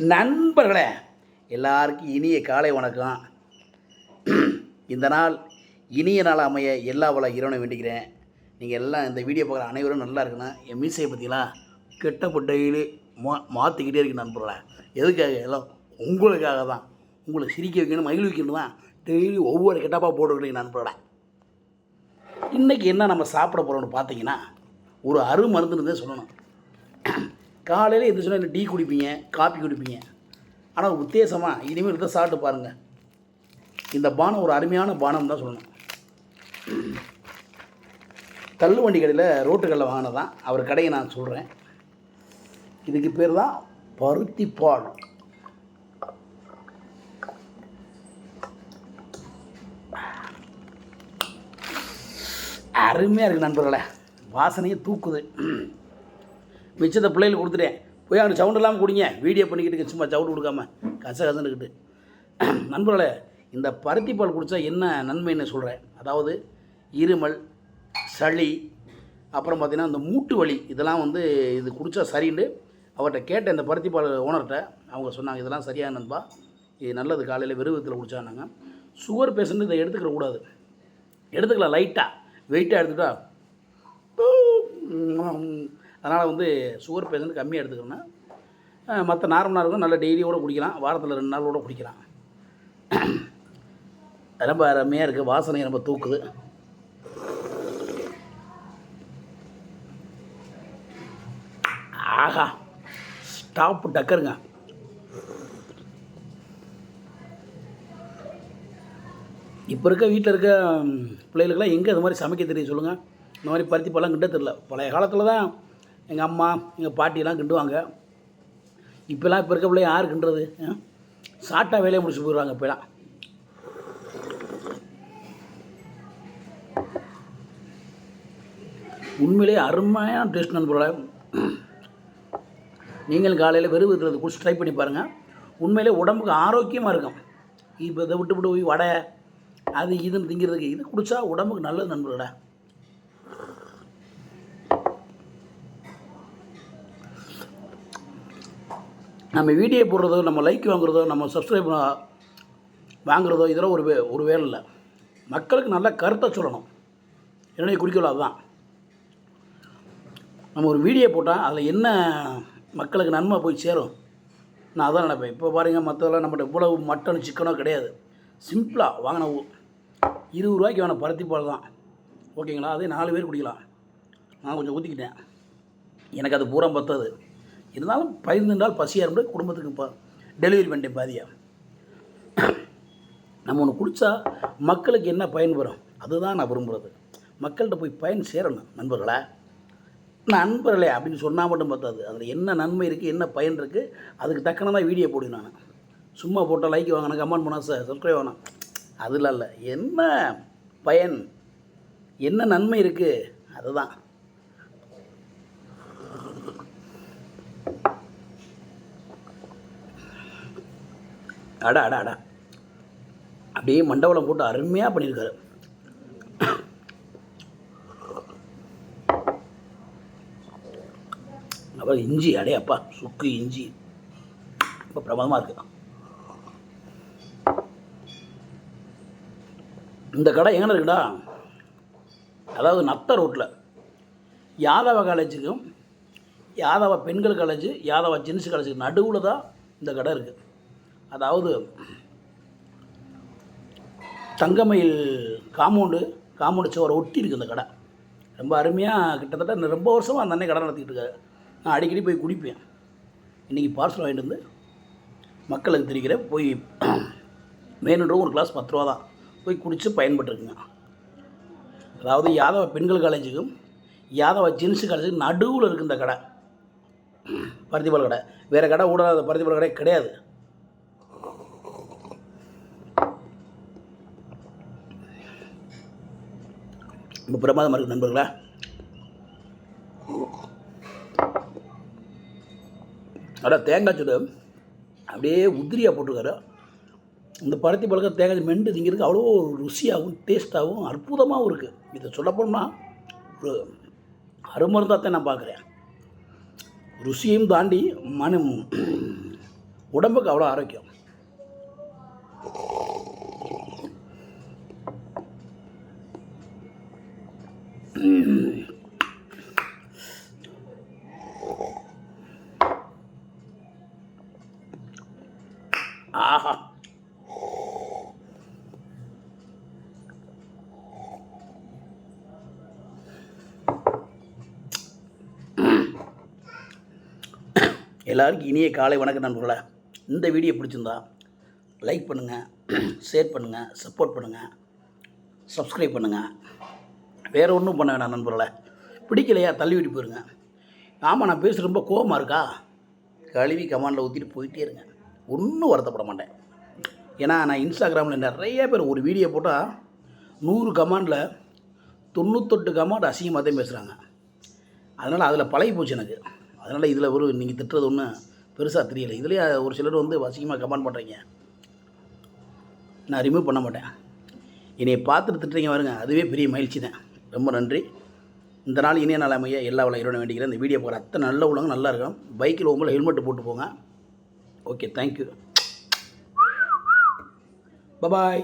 நண்பர்களே எல்லாருக்கும் இனிய காலை வணக்கம். இந்த நாள் இனிய நாள் அமைய எல்லா வள இறைவனை வேண்டிக்கிறேன். நீங்கள் எல்லாம் இந்த வீடியோ பார்க்குற அனைவரும் நல்லா இருக்கணும். என் மீசையை பற்றிலாம் கெட்டப்பட்ட டெய்லி மா மாற்றிக்கிட்டே இருக்கு நண்பர்களே. எதுக்காக? எல்லாம் உங்களுக்காக தான். உங்களை சிரிக்க வைக்கணும் மகிழ்விக்கணும் தான். டெய்லி ஒவ்வொரு கெட்டப்பாக போட்டுக்கிட்டீங்க நண்பர்களே. இன்றைக்கி என்ன நம்ம சாப்பிட போகிறோம்னு பார்த்தீங்கன்னா ஒரு அருமருந்துன்னு தான் சொல்லணும். காலையில் எது சொன்னால் டீ குடிப்பீங்க காப்பி குடிப்பீங்க. ஆனால் உத்தேசமாக இனிமேல் இதை சாப்பிட்டு பாருங்கள் இந்த பானம் ஒரு அருமையான பானம் தான் சொல்லணும். தள்ளுவண்டி கடையில் ரோட்டு கடையில் வாங்கினதான் அவர் கடையை நான் சொல்கிறேன் இதுக்கு பேர் தான் பருத்தி பால். அருமையாக இருக்குது நண்பர்களே. வாசனையே தூக்குது. மிச்சத்தை பிள்ளைகளுக்கு கொடுத்துட்டேன். போய் அவனுக்கு சவுண்ட் இல்லாமல் குடிங்க. வீடியோ பண்ணிக்கிட்டு சும்மா சவுண்டு கொடுக்காம கச கசன்னுக்கிட்டு நண்பர்களே இந்த பருத்தி பால் குடித்தா என்ன நன்மைன்னு சொல்கிறேன் அதாவது இருமல் சளி அப்புறம் பார்த்திங்கன்னா இந்த மூட்டு வலி இதெல்லாம் வந்து இது குடித்தா சரின்னு அவர்கிட்ட கேட்ட இந்த பருத்தி பால் ஓனர்கிட்ட. அவங்க சொன்னாங்க இதெல்லாம் சரியான நண்பா? இது நல்லது. காலையில் வெறுவத்தில் குடித்தாங்க சுகர் பேஷண்ட் இதை எடுத்துக்கிற கூடாது. எடுத்துக்கலாம் லைட்டாக வெயிட்டாக எடுத்துட்டா அதனால் வந்து சுகர் பேஷண்ட் கம்மியாக எடுத்துக்கணும்னா மற்ற நார்மலாக இருக்கும் நல்ல டெய்லியோட குடிக்கலாம். வாரத்தில் ரெண்டு நாள் கூட குடிக்கலாம். ரொம்ப அருமையாக இருக்குது வாசனை ரொம்ப தூக்குது. ஆஹா ஸ்டாப்பு டக்கருங்க. இப்போ இருக்க வீட்டில் இருக்க பிள்ளைகளுக்கெல்லாம் எங்கே இது மாதிரி சமைக்க தெரியும் சொல்லுங்கள் இந்த மாதிரி பருத்தி பழம் கிட்ட தெரில பழைய காலத்தில் தான் எங்கள் அம்மா எங்கள் பாட்டிலாம் கிண்டுவாங்க. இப்போலாம் இப்போ இருக்க பிள்ளை யார் கிண்டுறது? சாட்டாக வேலையை முடிச்சு போயிடுவாங்க இப்போலாம் உண்மையிலே அருமையான டேஸ்ட் நண்பர்களே. நீங்கள் காலையில் வெறும் இருக்கிறது குடிச்சு ட்ரை பண்ணி பாருங்கள் உண்மையிலே உடம்புக்கு ஆரோக்கியமாக இருக்கும். இப்போ இதை விட்டு விட்டு போய் வடை அது இதுன்னு திங்கிறதுக்கு இது குடித்தா உடம்புக்கு நல்லது நண்பர்களே. நம்ம வீடியோ போடுறதோ நம்ம லைக் வாங்குறதோ நம்ம சப்ஸ்கிரைப் வாங்குறதோ இதெல்லாம் ஒரு வே ஒரு வேலை இல்லை. மக்களுக்கு நல்ல கருத்தை சொல்லணும். என்னுடைய குறிக்கோள் அதுதான். நம்ம ஒரு வீடியோ போட்டால் அதில் என்ன மக்களுக்கு நன்மை போய் சேரும்? நான் அதான் நினைப்பேன். இப்போ பாருங்கள் மற்றதெல்லாம் நம்மகிட்ட இவ்வளவு மட்டன் சிக்கனோ கிடையாது. சிம்பிளாக வாங்கின இருபது ரூபாய்க்கு வேணால் பருத்தி பால் தான். ஓகேங்களா? அதே நாலு பேர் குடிக்கலாம். நான் கொஞ்சம் ஊற்றிக்கிட்டேன் எனக்கு அது பூரா பத்தாது. இருந்தாலும் பதினைந்து நாள் பசியாக இருந்தால் குடும்பத்துக்கு இப்போ டெலிவரி பண்ணிட்டேன் பாதியா. நம்ம ஒன்று குடித்தா மக்களுக்கு என்ன பயன் வரும்? அதுதான் நான் விரும்புகிறது மக்கள்கிட்ட போய் பயன் சேரணும் நண்பர்களா. நண்பர்களே அப்படின்னு சொன்னால் மட்டும் பத்தாது. அதில் என்ன நன்மை இருக்குது என்ன பயன் இருக்குது அதுக்கு தக்கன தான் வீடியோ போடுவேன் நான். சும்மா போட்டால் லைக் வாங்கினேன் கமெண்ட் பண்ணா சார் சப்ஸ்கிரைப் வேணாம் அதெல்லாம் இல்லை. என்ன பயன்? என்ன நன்மை இருக்குது அதுதான். அடா அடா அடா. அப்படியே மண்டபலம் போட்டு அருமையாக பண்ணியிருக்காரு. அப்புறம் இஞ்சி அடே அப்பா சுக்கு இஞ்சி. ரொம்ப பிரமாதமாக இருக்கு. இந்த கடை எங்கே இருக்குடா? அதாவது நத்த ரோட்டில் யாதவ காலேஜுக்கும் யாதவ பெண்கள் காலேஜ் யாதவ ஜென்ஸ் காலேஜுக்கு நடுவில் தான் இந்த கடை இருக்குது அதாவது தங்கமயில் காம்பவுண்டு காம்பவுண்டு சுவரை ஒட்டி இருக்குது இந்த கடை. ரொம்ப அருமையாக கிட்டத்தட்ட ரொம்ப வருஷமாக அந்த அண்ணன் கடை நடத்திக்கிட்டு இருக்காரு. நான் அடிக்கடி போய் குடிப்பேன். இன்றைக்கி பார்சல் வாங்கிட்டு வந்து மக்களுக்கு தெரிகிறேன் போய் வேணுன்ற ஒரு கிளாஸ் பத்து ரூபா தான். போய் குடித்து பயன்பட்டுருக்குங்க அதாவது யாதவ பெண்கள் காலேஜுக்கும் யாதவ ஜென்ஸ் காலேஜுக்கும் நடுவில் இருக்குது இந்த கடை. பருத்திபால் கடை. வேறு கடை ஊடாத பருத்திபால் கடை கிடையாது. ரொம்ப பிரமாதமாக இருக்குது நண்பர்களா? அட தேங்காய் சுடு. அப்படியே உதிரியாக போட்டிருக்காரு. இந்த பருத்தி பழக்க தேங்காய் மெண்டு திங்கிறதுக்கு அவ்வளோ ருசியாகவும் டேஸ்ட்டாகவும் அற்புதமாகவும் இருக்குது இதை சொல்லப்போனால் ஒரு அருமருந்தாகத்தான் நான் பார்க்குறேன். ருசியையும் தாண்டி மனம் உடம்புக்கு அவ்வளோ ஆரோக்கியம் ஆஹா எல்லாருக்கும் இனிய காலை வணக்கம் நண்பர்களே. இந்த வீடியோ பிடிச்சிருந்தா லைக் பண்ணுங்கள் ஷேர் பண்ணுங்கள் சப்போர்ட் பண்ணுங்கள் சப்ஸ்கிரைப் பண்ணுங்கள் வேறு ஒன்றும் பண்ண வேணாம் நண்பர்களே. பிடிக்கலையா தள்ளிவிட்டு போயிருங்க. ஆமாம் நான் பேசுகிறது ரொம்ப கோபமாக இருக்கா? கழுவி கமாண்டில் ஊற்றிட்டு போயிட்டே இருங்க. ஒன்றும் வருத்தப்பட மாட்டேன். ஏன்னா நான் இன்ஸ்டாகிராமில் நிறைய பேர் ஒரு வீடியோ போட்டால் நூறு கமாண்டில் தொண்ணூத்தெட்டு கமாண்ட் அசிங்கமாக தான் பேசுகிறாங்க அதனால் அதில் பழகி போச்சு எனக்கு. அதனால் இதில் ஒரு நீங்கள் திட்டுறது ஒன்றும் பெருசாக தெரியலை. இதுலேயே ஒரு சிலர் வந்து வசிக்கமாக கமெண்ட் பண்ணுறீங்க நான் ரிமூவ் பண்ண மாட்டேன். என்னையை பார்த்துட்டு திட்டுறீங்க வருங்க அதுவே பெரிய மகிழ்ச்சி தான். ரொம்ப நன்றி. இந்த நாள் இனிய நாள் அமைய எல்லா வளம் இறைவனை வேண்டிக்கிறேன். இந்த வீடியோ போகிற அத்தனை நல்ல உள்ளவங்க நல்லா இருக்கும் பைக்கில் உங்களை ஹெல்மெட் போட்டு போங்க. Okay thank you bye bye